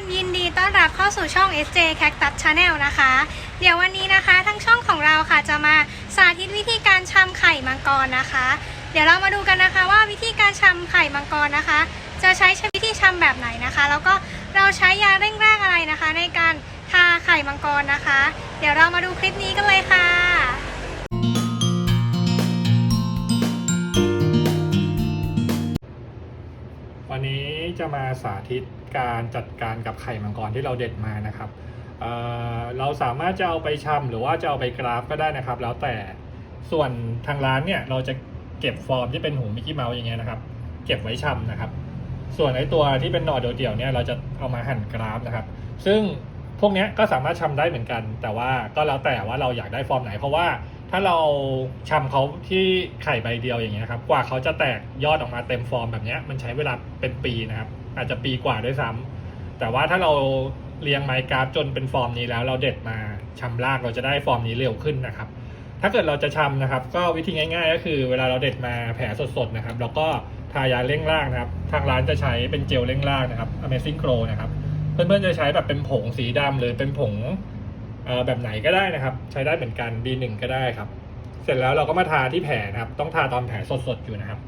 นยินดีต้อนรับเข้าสู่ช่อง SJ Cactus Channel นะคะ เดี๋ยววันนี้นะคะทั้งช่องของเราค่ะจะมาสาธิตวิธีการชำไข่มังกรนะคะ เดี๋ยวเรามาดูกันนะคะว่าวิธีการชำไข่มังกรนะคะ จะใช้วิธีชำแบบไหนนะคะ แล้วก็เราใช้ยาเร่งแรกอะไรนะคะ ในการทาไข่มังกรนะคะ เดี๋ยวเรามาดูคลิปนี้กันเลยค่ะ วันนี้จะมาสาธิตการจัดการกับไข่มังกรที่เราเด็ดมานะครับเอ่อเราสามารถจะเอาไปชำหรือว่าจะเอาไปกราฟก็ได้นะครับ แล้วแต่ส่วนทางร้านเนี่ยเราจะเก็บฟอร์มที่เป็นหูมิกกี้เมาส์อย่างเงี้ยนะครับ เก็บไว้ชำนะครับ ส่วนไอ้ตัวที่เป็นหน่อเดี่ยวๆเนี่ยเราจะเอามาหั่นกราฟนะครับ ซึ่งพวกเนี้ยก็สามารถชำได้เหมือนกัน แต่ว่าก็แล้วแต่ว่าเราอยากได้ฟอร์มไหนเพราะว่า ถ้าเราชำเขาที่ไข่ใบเดียวอย่างเงี้ยครับ กว่าเขาจะแตกยอดออกมาเต็มฟอร์มแบบเนี้ยมันใช้เวลาเป็นปีนะครับ อาจจะปีกว่าด้วยซ้ำแต่ว่าถ้าเราเรียงไม้กราฟจนเป็นฟอร์มนี้แล้ว เราเด็ดมาชำรากเราจะได้ฟอร์มนี้เร็วขึ้นนะครับ ถ้าเกิดเราจะชำนะครับ ก็วิธีง่าย ๆ ก็คือ เวลาเราเด็ดมาแผลสดๆนะครับ แล้วก็ทายาเร่งรากนะครับ ทางร้านจะใช้เป็นเจลเร่งรากนะครับ Amazing Grow นะครับ เพื่อนๆจะใช้แบบเป็นผงสีดำหรือเป็นผง แบบไหนก็ได้นะครับ ใช้ได้เหมือนกัน B1 ก็ได้ครับ เสร็จแล้วเราก็มาทาที่แผลนะครับ ต้องทาตอนแผลสดๆอยู่นะครับ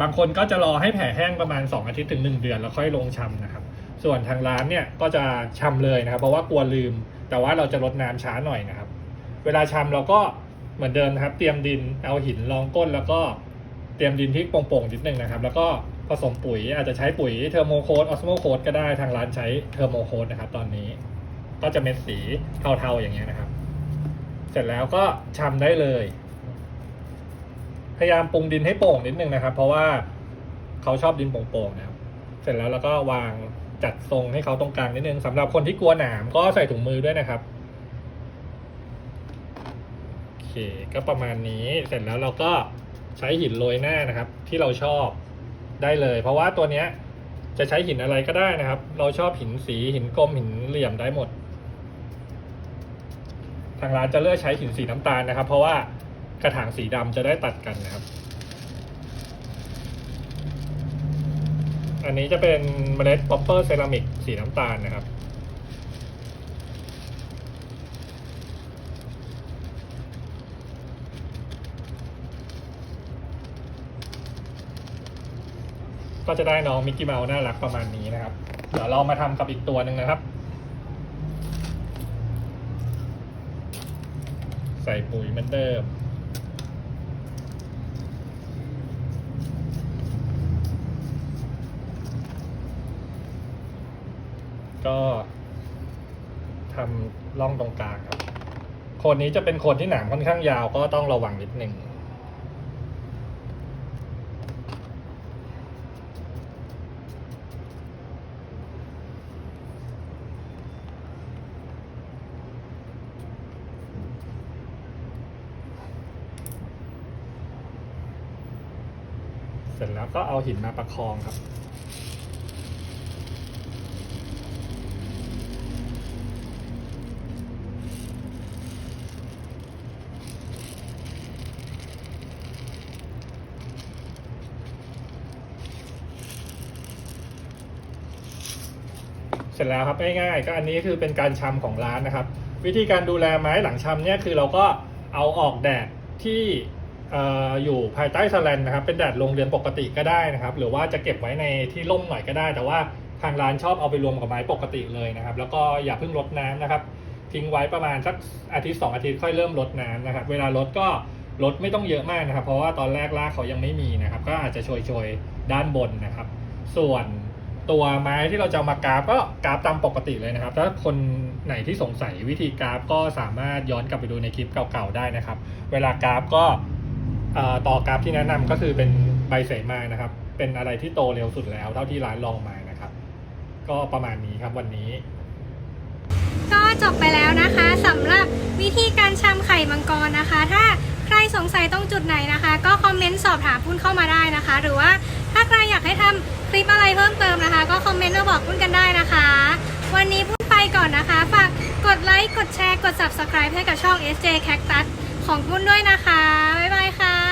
บางคนก็จะรอให้แผลแห้งประมาณ 2 อาทิตย์ถึง 1 เดือนแล้วค่อยลงชำนะครับ ส่วนทางร้านเนี่ยก็จะชำเลยนะครับ เพราะว่ากลัวลืม แต่ว่าเราจะลดน้ำช้าหน่อยนะครับ เวลาชำเราก็เหมือนเดิมนะครับ เตรียมดินเอาหินรองก้นแล้วก็เตรียมดินที่โป่งๆนิดนึงนะครับ แล้วก็ผสมปุ๋ยอาจจะใช้ปุ๋ยเทอร์โมโคดออสโมโคดก็ได้ทางร้านใช้เทอร์โมโคดนะครับตอนนี้ ก็จะเม็ดสีเทาๆอย่างเงี้ยนะครับ เสร็จแล้วก็ชำได้เลย พยายามปรุงดินให้โป่งนิดนึงนะครับ เพราะว่าเขาชอบดินโป่งๆนะครับ เสร็จแล้วเราก็วางจัดทรงให้เขาตรงกลางนิดนึงสำหรับคนที่กลัวหนามก็ใส่ถุงมือด้วยนะครับโอเคก็ประมาณนี้เสร็จแล้วเราก็ใช้หินโรยหน้านะครับ ที่เราชอบได้เลย เพราะว่าตัวเนี้ยจะใช้หินอะไรก็ได้นะครับ เราชอบหินสีหินกลมหินเหลี่ยมได้หมดางร้านจะเลือกใช้หินสีน้ำตาลนะครับ เพราะว่ากระถางสีดำจะได้ตัดกันนะครับ อันนี้จะเป็นเมล็ดป๊อปเปอร์เซรามิกสีน้ำตาลนะครับก็จะได้น้องมิกกี้เมาส์น่ารักประมาณนี้นะครับ เดี๋ยวเรามาทำกับอีกตัวหนึ่งนะครับ ใส่ปุ๋ยเหมือนเดิมก็ทำร่องตรงกลางครับโคนนี้จะเป็นโคนที่หนังค่อนข้างยาวก็ต้องระวังนิดนึง เสร็จแล้วก็เอาหินมาประคองครับ เสร็จแล้วครับง่ายๆก็อันนี้คือเป็นการชำของร้านนะครับ วิธีการดูแลไม้หลังชำเนี่ยคือเราก็เอาออกแดดที่ อยู่ภายใต้สแลนนะครับเป็นแดดลงเรือนปกติก็ได้นะครับ หรือว่าจะเก็บไว้ในที่ร่มหน่อยก็ได้ แต่ว่าทางร้านชอบเอาไปรวมกับไม้ปกติเลยนะครับ แล้วก็อย่าเพิ่งรดน้ำนะครับ ทิ้งไว้ประมาณสักอาทิตย์สองอาทิตย์ค่อยเริ่มรดน้ำนะครับ เวลารดก็รดไม่ต้องเยอะมากนะครับ เพราะว่าตอนแรกรากเขายังไม่มีนะครับ ก็อาจจะโชยๆด้านบนนะครับ ส่วนตัวไม้ที่เราจะมากราฟก็กราฟตามปกติเลยนะครับ ถ้าคนไหนที่สงสัยวิธีกราฟก็สามารถย้อนกลับไปดูในคลิปเก่าๆได้นะครับ เวลากราฟก็ ต่อกราฟที่แนะนำก็คือเป็นใบเสมานะครับ เป็นอะไรที่โตเร็วสุดแล้ว เท่าที่ร้านลองมานะครับ ก็ประมาณนี้ครับวันนี้ ก็จบไปแล้วนะคะสำหรับวิธีการชำไข่มังกรนะคะ ถ้าใครสงสัยตรงจุดไหนนะคะ ก็คอมเมนต์สอบถามปุ้นเข้ามาได้นะคะ หรือว่าถ้าใครอยากให้ทำคลิปอะไรเพิ่มเติมนะคะ ก็คอมเมนต์มาบอกปุ้นกันได้นะคะ วันนี้ปุ้นไปก่อนนะคะฝากกดไลค์กดแชร์กด subscribe ให้กับช่อง SJ Cactus ของปุ้นด้วยนะคะบ๊ายบายค่ะ